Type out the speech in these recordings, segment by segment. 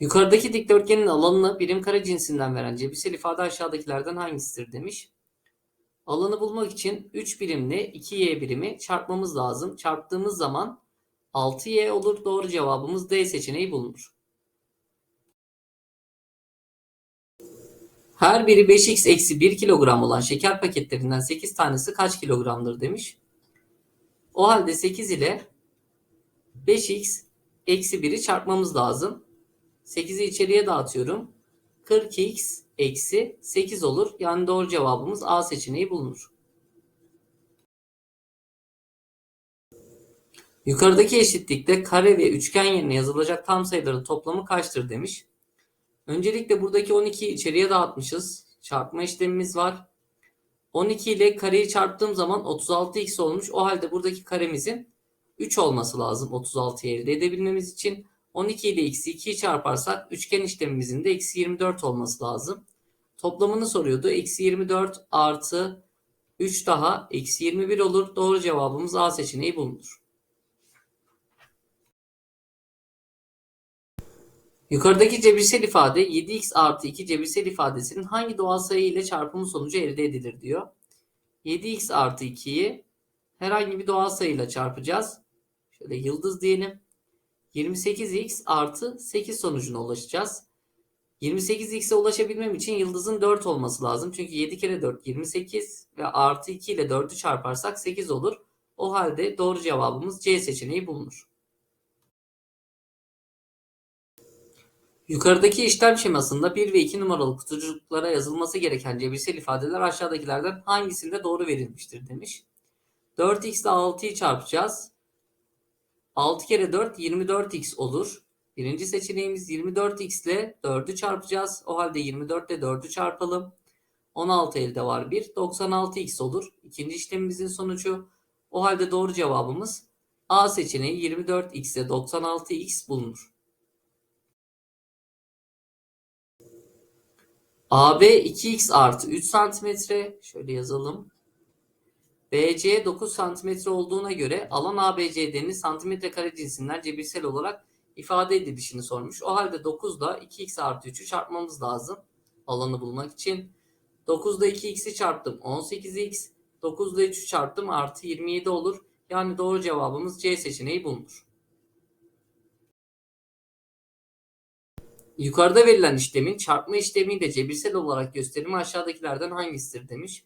Yukarıdaki dikdörtgenin alanını birim kare cinsinden veren cebirsel ifade aşağıdakilerden hangisidir demiş. Alanı bulmak için 3 birimle 2y birimi çarpmamız lazım. Çarptığımız zaman 6y olur. Doğru cevabımız D seçeneği bulunur. Her biri 5x eksi 1 kilogram olan şeker paketlerinden 8 tanesi kaç kilogramdır demiş. O halde 8 ile 5x eksi 1'i çarpmamız lazım. 8'i içeriye dağıtıyorum. 40x eksi 8 olur. Yani doğru cevabımız A seçeneği bulunur. Yukarıdaki eşitlikte kare ve üçgen yerine yazılacak tam sayıların toplamı kaçtır demiş. Öncelikle buradaki 12'yi içeriye dağıtmışız. Çarpma işlemimiz var. 12 ile kareyi çarptığım zaman 36x olmuş. O halde buradaki karemizin 3 olması lazım 36'yı elde edebilmemiz için. 12 ile eksi 2'yi çarparsak üçgen işlemimizin de eksi 24 olması lazım. Toplamını soruyordu. Eksi 24 artı 3 daha eksi 21 olur. Doğru cevabımız A seçeneği bulunur. Yukarıdaki cebirsel ifade 7x artı 2 cebirsel ifadesinin hangi doğal sayı ile çarpımı sonucu elde edilir diyor. 7x artı 2'yi herhangi bir doğal sayıyla çarpacağız. Şöyle yıldız diyelim. 28x artı 8 sonucuna ulaşacağız. 28x'e ulaşabilmem için yıldızın 4 olması lazım. Çünkü 7 kere 4 28 ve artı 2 ile 4'ü çarparsak 8 olur. O halde doğru cevabımız C seçeneği bulunur. Yukarıdaki işlem şemasında 1 ve 2 numaralı kutucuklara yazılması gereken cebirsel ifadeler aşağıdakilerden hangisinde doğru verilmiştir demiş. 4x ile 6'yı çarpacağız. 6 kere 4 24x olur. Birinci seçeneğimiz 24x ile 4'ü çarpacağız. O halde 24 ile 4'ü çarpalım. 16 elde var 1. 96x olur. İkinci işlemimizin sonucu. O halde doğru cevabımız A seçeneği 24x ile 96x bulunur. AB 2x artı 3 santimetre. Şöyle yazalım. BC 9 santimetre olduğuna göre alan ABCD'nin santimetre kare cinsinden cebirsel olarak ifade edilişini sormuş. O halde 9 ile 2x artı 3'ü çarpmamız lazım. Alanı bulmak için. 9 ile 2x'i çarptım 18x. 9 ile 3'ü çarptım artı 27 olur. Yani doğru cevabımız C seçeneği bulunur. Yukarıda verilen işlemin çarpma işlemiyle cebirsel olarak gösterimi aşağıdakilerden hangisidir demiş.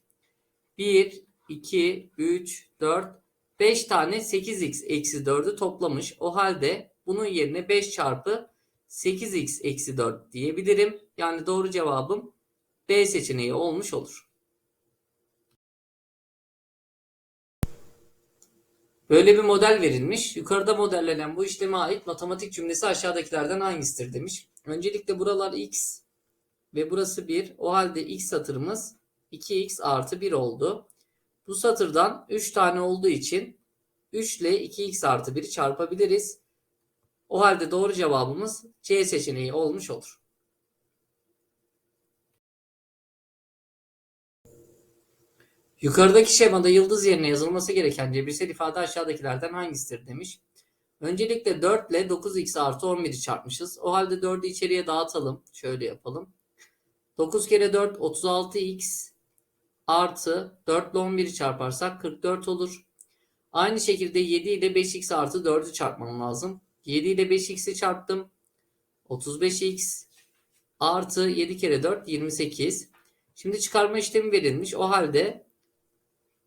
1, 2, 3, 4, 5 tane 8x eksi 4'ü toplamış. O halde bunun yerine 5 çarpı 8x eksi 4 diyebilirim. Yani doğru cevabım B seçeneği olmuş olur. Böyle bir model verilmiş. Yukarıda modellenen bu işleme ait matematik cümlesi aşağıdakilerden hangisidir demiş. Öncelikle buralar x ve burası 1. O halde x satırımız 2x artı 1 oldu. Bu satırdan 3 tane olduğu için 3 ile 2x artı 1'i çarpabiliriz. O halde doğru cevabımız C seçeneği olmuş olur. Yukarıdaki şemada yıldız yerine yazılması gereken cebirsel ifade aşağıdakilerden hangisidir demiş. Öncelikle 4 ile 9x artı 11'i çarpmışız. O halde 4'ü içeriye dağıtalım. Şöyle yapalım. 9 kere 4 36x artı 4 ile 11'i çarparsak 44 olur. Aynı şekilde 7 ile 5x artı 4'ü çarpmam lazım. 7 ile 5x'i çarptım. 35x artı 7 kere 4 28. Şimdi çıkarma işlemi verilmiş. O halde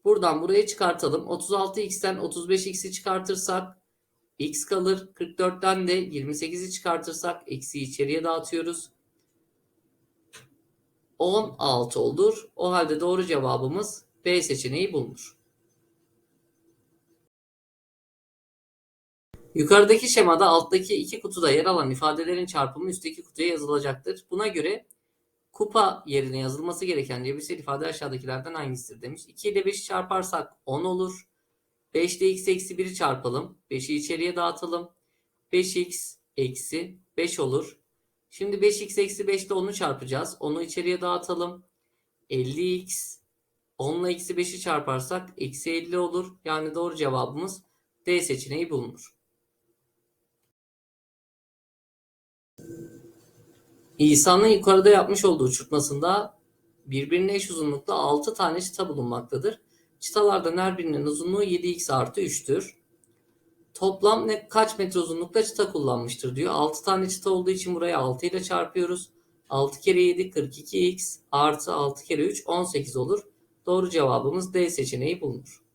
buradan buraya çıkartalım. 36x'ten 35x'i çıkartırsak x kalır. 44'ten de 28'i çıkartırsak eksi içeriye dağıtıyoruz. 16 olur. O halde doğru cevabımız B seçeneği bulunur. Yukarıdaki şemada alttaki iki kutuda yer alan ifadelerin çarpımı üstteki kutuya yazılacaktır. Buna göre kupa yerine yazılması gereken cebirsel ifade aşağıdakilerden hangisidir demiş. 2 ile 5'i çarparsak 10 olur. 5 ile x eksi 1'i çarpalım. 5'i içeriye dağıtalım. 5x eksi 5 olur. Şimdi 5x eksi 5 ile 10'u çarpacağız. 10'u içeriye dağıtalım. 50x 10 ile eksi 5'i çarparsak eksi 50 olur. Yani doğru cevabımız D seçeneği bulunur. İsa'nın yukarıda yapmış olduğu uçurtmasında birbirine eş uzunlukta 6 tane çıta bulunmaktadır. Çıtalardan her birinin uzunluğu 7x artı 3'tür. Toplam ne kaç metre uzunlukta çıta kullanmıştır diyor. 6 tane çıta olduğu için buraya 6 ile çarpıyoruz. 6 kere 7 42x artı 6 kere 3 18 olur. Doğru cevabımız D seçeneği bulunur.